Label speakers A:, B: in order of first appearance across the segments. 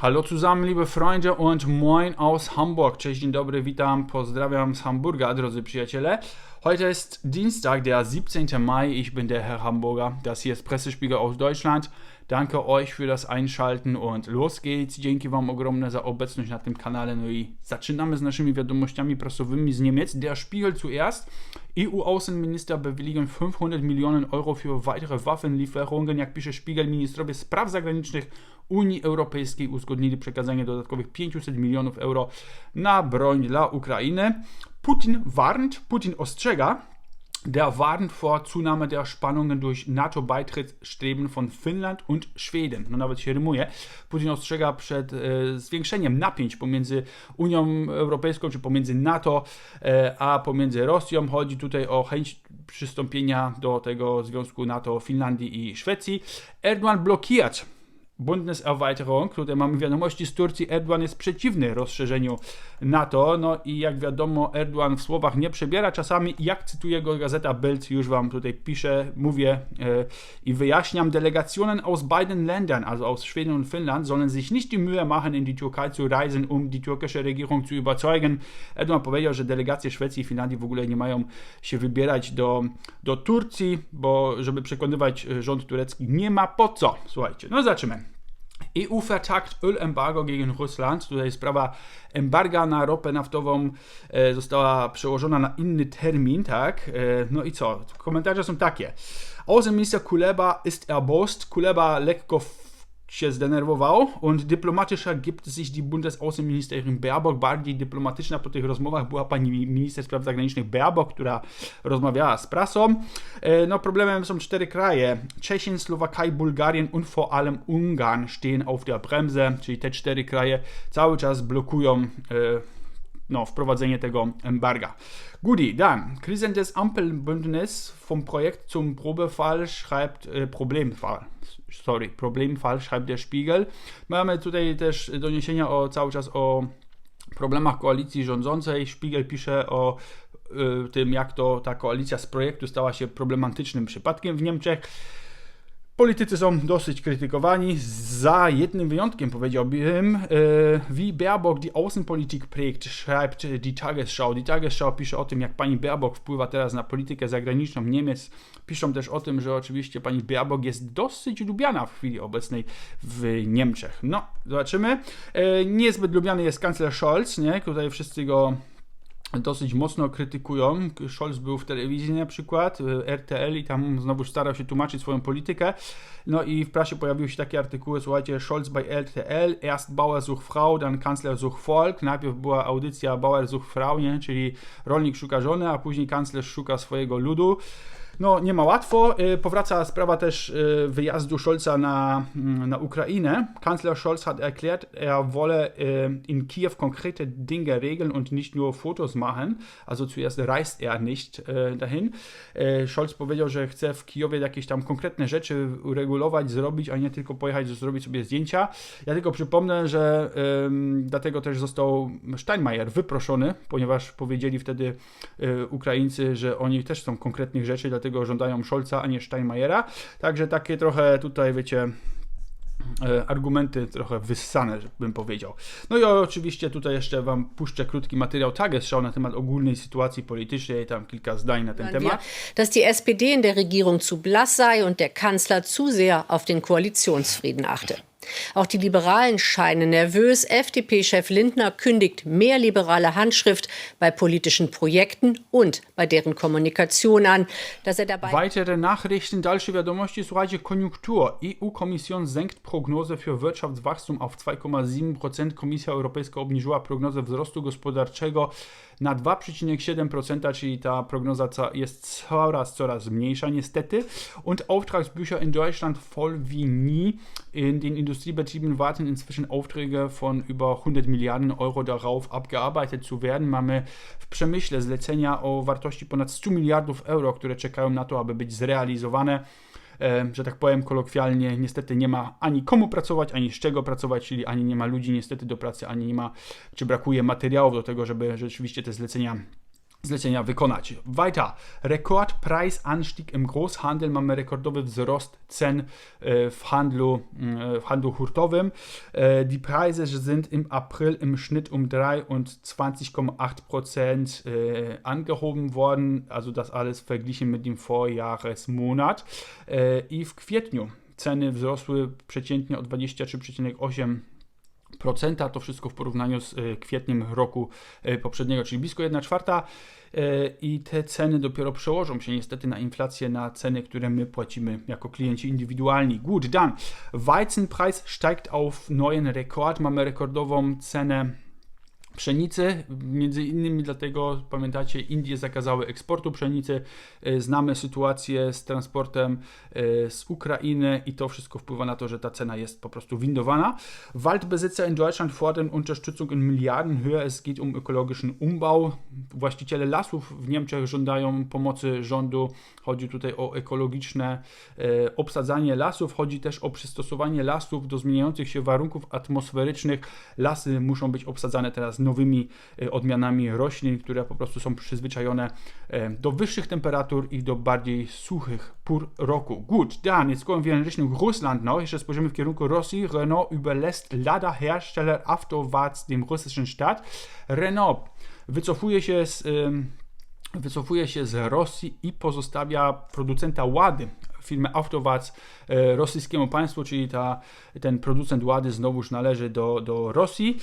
A: Hallo zusammen, liebe Freunde und moin aus Hamburg. Cześć, dzień dobry, witam, pozdrawiam z Hamburga, drodzy przyjaciele. Heute ist Dienstag, der 17. Mai. Ich bin der Herr Hamburger. Das hier ist Pressespiegel aus Deutschland. Danke euch für das Einschalten und los geht's. Dzięki Wam ogromne za obecność na tym kanale. No i zaczynamy z naszymi wiadomościami prasowymi z Niemiec. Der Spiegel zuerst. EU-Außenminister bewilligen 500 Millionen Euro für weitere Waffenlieferungen. Jak pisze Spiegel, ministrowie spraw zagranicznych Unii Europejskiej uzgodnili przekazanie dodatkowych 500 milionów euro na broń dla Ukrainy. Putin warnt, Putin ostrzega, der warnt vor Zunahme der Spannungen durch NATO-Beitrittsstreben von Finnland und Schweden. No nawet się rymuje. Putin ostrzega przed e, zwiększeniem napięć pomiędzy Unią Europejską, czy pomiędzy NATO, e, a pomiędzy Rosją. Chodzi tutaj o chęć przystąpienia do tego związku NATO Finlandii i Szwecji. Erdogan blokiert Bundeserweiterung. Tutaj mamy wiadomości z Turcji. Erdogan jest przeciwny rozszerzeniu NATO. No i jak wiadomo, Erdogan w słowach nie przebiera. Czasami, jak cytuje go gazeta Bild, już wam tutaj piszę, mówię e, i wyjaśniam. Delegationen aus beiden Ländern, also aus Schweden und Finnland, sollen sich nicht die Mühe machen, in die Türkei zu reisen, um die türkische Regierung zu überzeugen. Erdogan powiedział, że delegacje Szwecji i Finlandii w ogóle nie mają się wybierać do, do Turcji, bo żeby przekonywać rząd turecki, nie ma po co. Słuchajcie, no zobaczymy. EU vertagt Ölembargo gegen Russland. Tutaj sprawa embarga na ropę naftową e, została przełożona na inny termin, tak? E, no i co? Komentarze są takie. Außenminister Kuleba ist erbost. Kuleba lekko się zdenerwował und dyplomatischer gibt sich die Bundesaußenministerin Baerbock. Bardziej dyplomatyczna po tych rozmowach była pani minister spraw zagranicznych Baerbock, która rozmawiała z prasą. E, no problemem są cztery kraje. Tschechien, Slowakei, Bulgarien und vor allem Ungarn stehen auf der Bremse, czyli te cztery kraje cały czas blokują e, no, wprowadzenie tego embarga. Guti, dann, Krisen des Ampelbündnis vom Projekt zum Probefall schreibt, äh, Problemfall, sorry, Problemfall schreibt der Spiegel. Mamy tutaj też doniesienia o, cały czas o problemach koalicji rządzącej. Spiegel pisze o y, tym, jak to ta koalicja z projektu stała się problematycznym przypadkiem w Niemczech. Politycy są dosyć krytykowani, za jednym wyjątkiem powiedziałbym, wie Baerbock die Außenpolitik prägt, schreibt die Tagesschau. Die Tagesschau pisze o tym, jak pani Baerbock wpływa teraz na politykę zagraniczną Niemiec. Piszą też o tym, że oczywiście pani Baerbock jest dosyć lubiana w chwili obecnej w Niemczech. No, zobaczymy. E, niezbyt lubiany jest kanclerz Scholz, nie? Tutaj wszyscy go dosyć mocno krytykują. Scholz był w telewizji na przykład, e, RTL i tam znowu starał się tłumaczyć swoją politykę. No i w prasie pojawiły się takie artykuły, słuchajcie, Scholz bei RTL, erst Bauer sucht Frau, dann Kanzler sucht Volk. Najpierw była audycja Bauer sucht Frau, nie? czyli rolnik szuka żony, a później kanclerz szuka swojego ludu. No, nie ma łatwo. Y, powraca sprawa też y, wyjazdu Scholza na, mm, na Ukrainę. Kanzler Scholz hat erklärt, er wolle y, in Kiew konkrete Dinge regeln und nicht nur Fotos machen. Also zuerst reist er nicht dahin. Scholz powiedział, że chce w Kijowie jakieś tam konkretne rzeczy uregulować, zrobić, a nie tylko pojechać, zrobić sobie zdjęcia. Ja tylko przypomnę, że dlatego też został Steinmeier wyproszony, ponieważ powiedzieli wtedy Ukraińcy, że oni też są konkretnych rzeczy, dlatego dlatego żądają Scholza, a nie Steinmeiera. Także takie trochę tutaj, wiecie, e, argumenty trochę wyssane, bym powiedział. No i oczywiście tutaj jeszcze Wam puszczę krótki materiał Tagesschau na temat ogólnej sytuacji politycznej, tam kilka zdań na ten temat.
B: Dass die SPD in der Regierung zu blass sei und der Kanzler zu sehr auf den Koalitionsfrieden achte. Auch die Liberalen scheinen nervös. FDP-Chef Lindner kündigt mehr liberale Handschrift bei politischen Projekten und bei deren Kommunikation an, dass er dabei.
A: Weitere Nachrichten, dalsze wiadomości, słuchajcie, Konjunktur. EU-Kommission senkt Prognose für Wirtschaftswachstum auf 2,7%. Komisja Europejska obniżyła prognozę wzrostu gospodarczego na 2,7%, czyli ta prognoza jest coraz, coraz mniejsza niestety. Und Auftragsbücher in Deutschland voll wie nie. In den Industriebetrieben warten inzwischen Aufträge von über 100 Milliarden Euro darauf, abgearbeitet zu werden. Mamy w przemyśle zlecenia o wartości ponad 100 miliardów euro, które czekają na to, aby być zrealizowane. E, że tak powiem kolokwialnie, niestety nie ma ani komu pracować, ani z czego pracować, czyli ani nie ma ludzi niestety do pracy, ani nie ma, czy brakuje materiałów do tego, żeby rzeczywiście te zlecenia zlecenia wykonać. Weiter. Rekordpreisanstieg im Großhandel. Mamy rekordowy wzrost cen e, w handlu, e, w handlu hurtowym. E, die Preise sind im April im Schnitt um 23,8% angehoben worden. Also das alles verglichen mit dem Vorjahresmonat. I w kwietniu ceny wzrosły przeciętnie o 23,8%. Procenta, to wszystko w porównaniu z kwietniem roku poprzedniego, czyli blisko 1 czwarta i te ceny dopiero przełożą się niestety na inflację, na ceny, które my płacimy jako klienci indywidualni. Gut, dann Weizenpreis steigt auf neuen Rekord, mamy rekordową cenę pszenicy. Między innymi dlatego, pamiętacie, Indie zakazały eksportu pszenicy. E, znamy sytuację z transportem e, z Ukrainy i to wszystko wpływa na to, że ta cena jest po prostu windowana. Waldbesitzer in Deutschland fordern Unterstützung in Milliardenhöhe. Es geht um ökologischen Umbau. Właściciele lasów w Niemczech żądają pomocy rządu. Chodzi tutaj o ekologiczne e, obsadzanie lasów. Chodzi też o przystosowanie lasów do zmieniających się warunków atmosferycznych. Lasy muszą być obsadzane teraz nowymi e, odmianami roślin, które po prostu są przyzwyczajone e, do wyższych temperatur i do bardziej suchych pór roku. Gut, dann, jetzt kommen wir in Richtung Russland noch. Jeszcze spojrzymy w kierunku Rosji. Renault überlässt Laderhersteller afterwarts dem russischen Staat. Renault wycofuje się z... wycofuje się z Rosji i pozostawia producenta Łady, firmę Aftowac e, rosyjskiemu państwu, czyli ta, ten producent Łady znowuż należy do, do Rosji.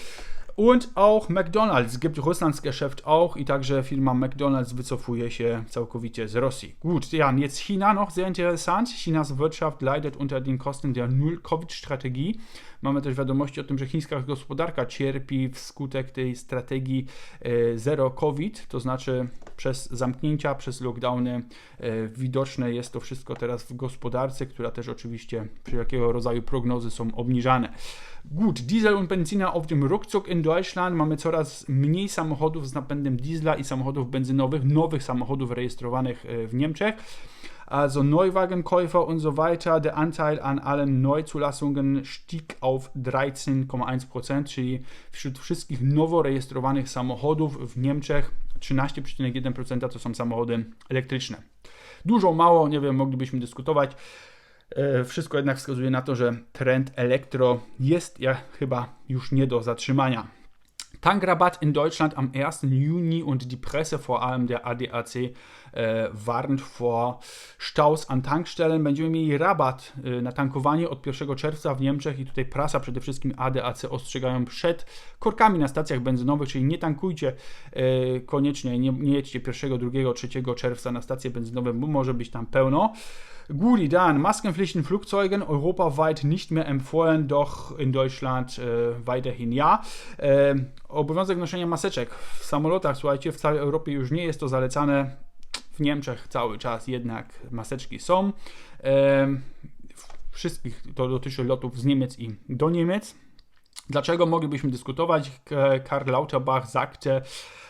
A: Und auch McDonald's gibt Russlands Geschäft auch i także firma McDonald's wycofuje się całkowicie z Rosji. Gut, ja, jetzt China noch sehr interessant. Chinas Wirtschaft leidet unter den Kosten der Null-Covid-Strategie. Mamy też wiadomości o tym, że chińska gospodarka cierpi wskutek tej strategii e, zero COVID, to znaczy przez zamknięcia, przez lockdowny e, widoczne jest to wszystko teraz w gospodarce, która też oczywiście przy jakiego rodzaju prognozy są obniżane. Gut, Diesel und Benziner auf dem Rückzug in Deutschland. Mamy coraz mniej samochodów z napędem diesla i samochodów benzynowych, nowych samochodów rejestrowanych e, w Niemczech. Also Neuwagenkäufer und so weiter. Der Anteil an allen Neuzulassungen stieg auf 13,1%, czyli wśród wszystkich nowo rejestrowanych samochodów w Niemczech 13,1% to są samochody elektryczne. Dużo, mało, nie wiem, moglibyśmy dyskutować. E, wszystko jednak wskazuje na to, że trend elektro jest ja, chyba już nie do zatrzymania. Tankrabatt in Deutschland am 1. Juni und die Presse, vor allem der ADAC, äh, warnt vor Staus an Tankstellen. Będziemy mieli rabat äh, na tankowanie od 1 czerwca w Niemczech i tutaj prasa, przede wszystkim ADAC ostrzegają przed korkami na stacjach benzynowych, czyli nie tankujcie äh, koniecznie, nie, nie jedźcie 1, 2, 3 czerwca na stacje benzynowe, bo może być tam pełno. Guli, dann Maskenpflichten Flugzeugen europaweit nicht mehr empfohlen, doch in Deutschland äh, weiterhin ja. Äh, obowiązek noszenia maseczek w samolotach, słuchajcie, w całej Europie już nie jest to zalecane. W Niemczech cały czas jednak maseczki są. E, wszystkich to dotyczy lotów z Niemiec i do Niemiec. Dlaczego moglibyśmy dyskutować? Karl Lauterbach sagte,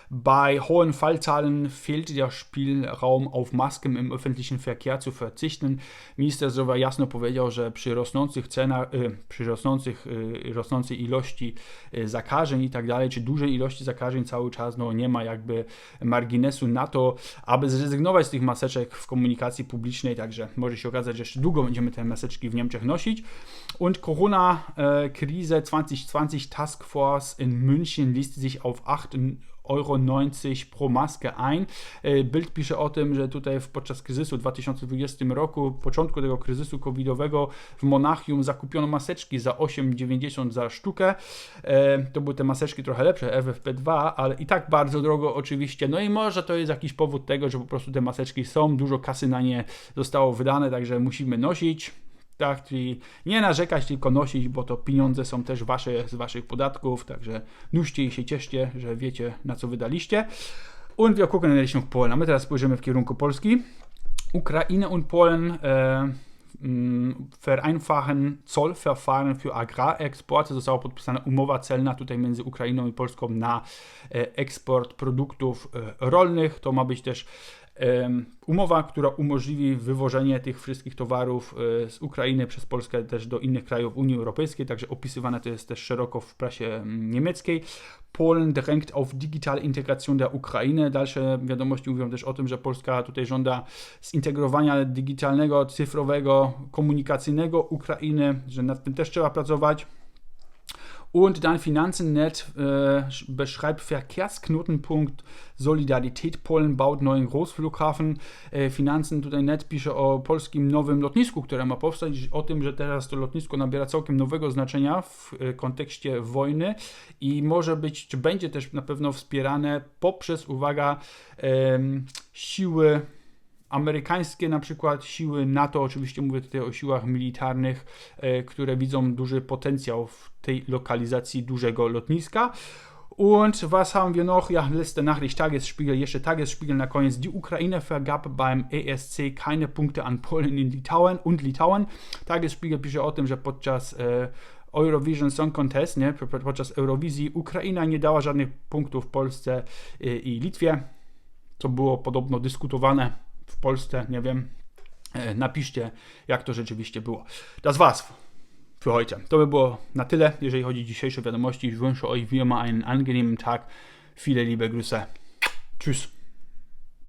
A: Bei hohen Fallzahlen fehlt der Spielraum auf Masken im öffentlichen Verkehr zu verzichten. Minister zdrowia jasno powiedział, że przy rosnących cenach, y, przy rosnących, y, rosnącej ilości y, zakażeń i tak dalej, czy dużej ilości zakażeń cały czas no, nie ma jakby marginesu na to, aby zrezygnować z tych maseczek w komunikacji publicznej, także może się okazać, że jeszcze długo będziemy te maseczki w Niemczech nosić. Und Corona-Krise 2020 Task Force in München liest sich auf 8 Euro 90 pro maskę ein. E, Bild pisze o tym, że tutaj podczas kryzysu w 2020 roku, początku tego kryzysu covidowego w Monachium zakupiono maseczki za 8,90 za sztukę. E, to były te maseczki trochę lepsze, FFP2, ale i tak bardzo drogo oczywiście. No i może to jest jakiś powód tego, że po prostu te maseczki są, dużo kasy na nie zostało wydane, także musimy nosić. Tak, czyli nie narzekać, tylko nosić, bo to pieniądze są też wasze z waszych podatków, także nuście i się cieszcie, że wiecie na co wydaliście. Und wir gucken in Richtung Polen. My teraz spojrzymy w kierunku Polski. Ukraine und Polen e, vereinfachen Zollverfahren für Agrarexporte. Została podpisana umowa celna tutaj między Ukrainą i Polską na e, eksport produktów e, rolnych. To ma być też umowa, która umożliwi wywożenie tych wszystkich towarów e, z Ukrainy przez Polskę też do innych krajów Unii Europejskiej, także opisywane to jest też szeroko w prasie mm, niemieckiej. Polen drängt auf digitale Integration der Ukraine. Dalsze wiadomości mówią też o tym, że Polska tutaj żąda zintegrowania digitalnego, cyfrowego, komunikacyjnego Ukrainy, że nad tym też trzeba pracować. Und dann Finanzen.net äh, beschreibt Verkehrsknotenpunkt Solidarität. Polen baut neuen Großflughafen. Äh, Finanzen tutaj net pisze o polskim nowym lotnisku, które ma powstać, o tym, że teraz to lotnisko nabiera całkiem nowego znaczenia w e, kontekście wojny i może być, czy będzie też na pewno wspierane poprzez, uwaga, em, siły amerykańskie na przykład siły NATO, oczywiście mówię tutaj o siłach militarnych, e, które widzą duży potencjał w tej lokalizacji dużego lotniska. Und was haben wir noch? Ja, letzte Nachricht, Tagesspiegel, jeszcze Tagesspiegel na koniec. Die Ukraine vergab beim ESC keine Punkte an Polen in Litauen und Litauen. Tagesspiegel pisze o tym, że podczas e, Eurovision Song Contest, nie, po- podczas Eurowizji, Ukraina nie dała żadnych punktów Polsce e, i Litwie, co było podobno dyskutowane w Polsce, nie wiem. E, Napiszcie, jak to rzeczywiście było. Das war's für heute. To by było na tyle, jeżeli chodzi o dzisiejsze wiadomości. Ich wünsche euch wie immer einen angenehmen Tag. Viele liebe Grüße. Tschüss.